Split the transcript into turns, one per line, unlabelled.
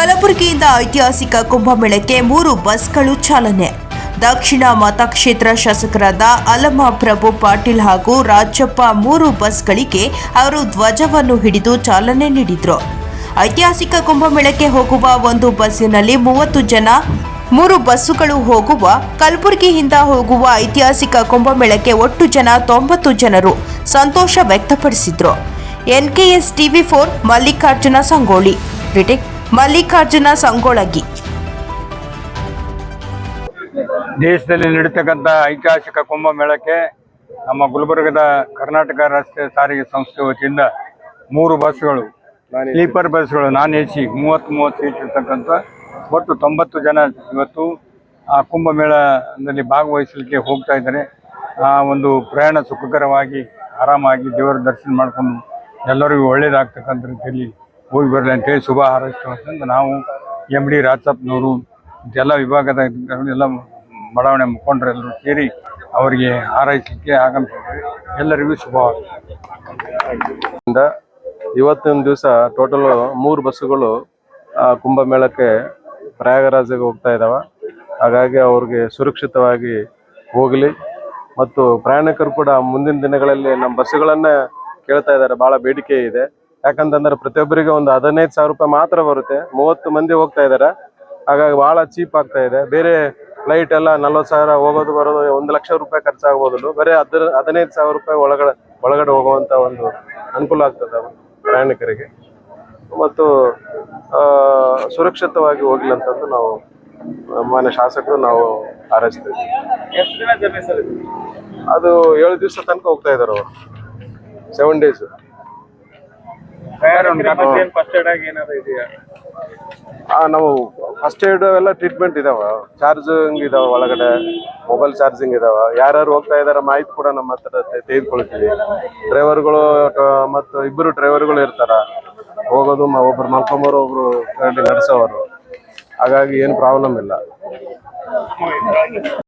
ಕಲಬುರಗಿಯಿಂದ ಐತಿಹಾಸಿಕ ಕುಂಭಮೇಳಕ್ಕೆ ಮೂರು ಬಸ್ಗಳು ಚಾಲನೆ. ದಕ್ಷಿಣ ಮತಕ್ಷೇತ್ರ ಶಾಸಕರಾದ ಅಲಮ ಪ್ರಭು ಪಾಟೀಲ್ ಹಾಗೂ ರಾಜಪ್ಪ ಮೂರು ಬಸ್ಗಳಿಗೆ ಅವರು ಧ್ವಜವನ್ನು ಹಿಡಿದು ಚಾಲನೆ ನೀಡಿದರು. ಐತಿಹಾಸಿಕ ಕುಂಭಮೇಳಕ್ಕೆ ಹೋಗುವ ಒಂದು ಬಸ್ಸಿನಲ್ಲಿ ಮೂವತ್ತು ಜನ, ಮೂರು ಬಸ್ಸುಗಳು ಹೋಗುವ, ಕಲಬುರಗಿಯಿಂದ ಹೋಗುವ ಐತಿಹಾಸಿಕ ಕುಂಭಮೇಳಕ್ಕೆ ಒಟ್ಟು ಜನ ತೊಂಬತ್ತು ಜನರು ಸಂತೋಷ ವ್ಯಕ್ತಪಡಿಸಿದರು. NKS TV for Mallikarjuna Sangoli Mallikarjuna Sangolagi.
ದೇಶದಲ್ಲಿ ನಡೀತಕ್ಕಂಥ ಐತಿಹಾಸಿಕ ಕುಂಭಮೇಳಕ್ಕೆ ನಮ್ಮ ಗುಲ್ಬರ್ಗದ ಕರ್ನಾಟಕ ರಸ್ತೆ ಸಾರಿಗೆ ಸಂಸ್ಥೆ ವತಿಯಿಂದ ಮೂರು ಬಸ್ಗಳು ಸ್ಲೀಪರ್ ಬಸ್ಗಳು ನಾನ್ ಎ ಸಿ ಮೂವತ್ತು ಮೂವತ್ತು ಸೀಟ್ ಇರ್ತಕ್ಕಂಥ ಒಟ್ಟು ತೊಂಬತ್ತು ಜನ ಇವತ್ತು ಆ ಕುಂಭಮೇಳದಲ್ಲಿ ಭಾಗವಹಿಸಲಿಕ್ಕೆ ಹೋಗ್ತಾ ಇದ್ದಾರೆ. ಆ ಒಂದು ಪ್ರಯಾಣ ಸುಖಕರವಾಗಿ ಆರಾಮಾಗಿ ದೇವರ ದರ್ಶನ ಮಾಡ್ಕೊಂಡು ಎಲ್ಲರಿಗೂ ಒಳ್ಳೇದಾಗ್ತಕ್ಕಂಥ ರೀತಿಯಲ್ಲಿ ಹೋಗಿ ಬರಲಿ ಅಂತೇಳಿ ಶುಭ ಹಾರೈಸ್ತಕ್ಕಂಥ ನಾವು ಎಂ ಡಿ ರಾಜಪ್ಪನವರು ಎಲ್ಲ ವಿಭಾಗದ ಎಲ್ಲ ಬಡಾವಣೆ ಮುಖಂಡರೆಲ್ಲರೂ ಸೇರಿ ಅವರಿಗೆ ಹಾರೈಸಲಿಕ್ಕೆ ಆಗಂತ ಎಲ್ಲರಿಗೂ
ಶುಭ ಇವತ್ತಿನ ದಿವಸ ಟೋಟಲ್ ಮೂರು ಬಸ್ಸುಗಳು ಕುಂಭಮೇಳಕ್ಕೆ ಪ್ರಯಾಗರಾಜ್ಗೆ ಹೋಗ್ತಾ ಇದ್ದಾವೆ ಹಾಗಾಗಿ ಅವ್ರಿಗೆ ಸುರಕ್ಷಿತವಾಗಿ ಹೋಗಲಿ. ಮತ್ತು ಪ್ರಯಾಣಿಕರು ಕೂಡ ಮುಂದಿನ ದಿನಗಳಲ್ಲಿ ನಮ್ಮ ಬಸ್ಸುಗಳನ್ನ ಕೇಳ್ತಾ ಇದ್ದಾರೆ. ಬಹಳ ಬೇಡಿಕೆ ಇದೆ. ಯಾಕಂತಂದ್ರೆ ಪ್ರತಿಯೊಬ್ಬರಿಗೆ ಒಂದು ಹದಿನೈದು ಸಾವಿರ ರೂಪಾಯಿ ಮಾತ್ರ ಬರುತ್ತೆ. ಮೂವತ್ತು ಮಂದಿ ಹೋಗ್ತಾ ಇದ್ದಾರೆ. ಹಾಗಾಗಿ ಬಹಳ ಚೀಪ್ ಆಗ್ತಾ ಇದೆ. ಬೇರೆ ಫ್ಲೈಟ್ ಎಲ್ಲ ನಲ್ವತ್ತು ಸಾವಿರ ಹೋಗೋದು ಬರೋದು ಒಂದು ಲಕ್ಷ ರೂಪಾಯಿ ಖರ್ಚಾಗ್ಬೋದು ಬರೀ ಹದಿನ ಹದಿನೈದು ಸಾವಿರ ರೂಪಾಯಿ ಒಳಗಡೆ ಒಳಗಡೆ ಹೋಗುವಂಥ ಒಂದು ಅನುಕೂಲ ಆಗ್ತದೆ ಪ್ರಯಾಣಿಕರಿಗೆ. ಮತ್ತು ಸುರಕ್ಷಿತವಾಗಿ ಹೋಗಲಿ ಅಂತಂದು ನಾವು ಮಾನ್ಯ ಶಾಸಕರು ನಾವು ಹಾರೈಸ್ತೀವಿ. ಅದು ಏಳು ದಿವಸ ತನಕ ಹೋಗ್ತಾ ಇದ್ದಾರೆ ಅವರು. ಸೆವೆನ್ ಡೇಸ್ ನಾವು ಫಸ್ಟ್ ಏಡ್ ಎಲ್ಲ ಟ್ರೀಟ್ಮೆಂಟ್ ಇದಾವ. ಚಾರ್ಜಿಂಗ್ ಇದಾವ ಒಳಗಡೆ. ಮೊಬೈಲ್ ಚಾರ್ಜಿಂಗ್ ಇದಾವ. ಯಾರ್ಯಾರು ಹೋಗ್ತಾ ಇದಾರ ಮಾಹಿತಿ ಕೂಡ ನಮ್ಮ ಹತ್ರ ತೆಗೆದುಕೊಳ್ತೀವಿ. ಡ್ರೈವರ್ಗಳು ಮತ್ತು ಇಬ್ಬರು ಡ್ರೈವರ್ಗಳು ಇರ್ತಾರ. ಹೋಗೋದು ಒಬ್ರು ಮಲ್ಕೊಂಬರು ಒಬ್ರು ಗಾಡಿ ನಡೆಸೋರು. ಹಾಗಾಗಿ ಏನು ಪ್ರಾಬ್ಲಮ್ ಇಲ್ಲ.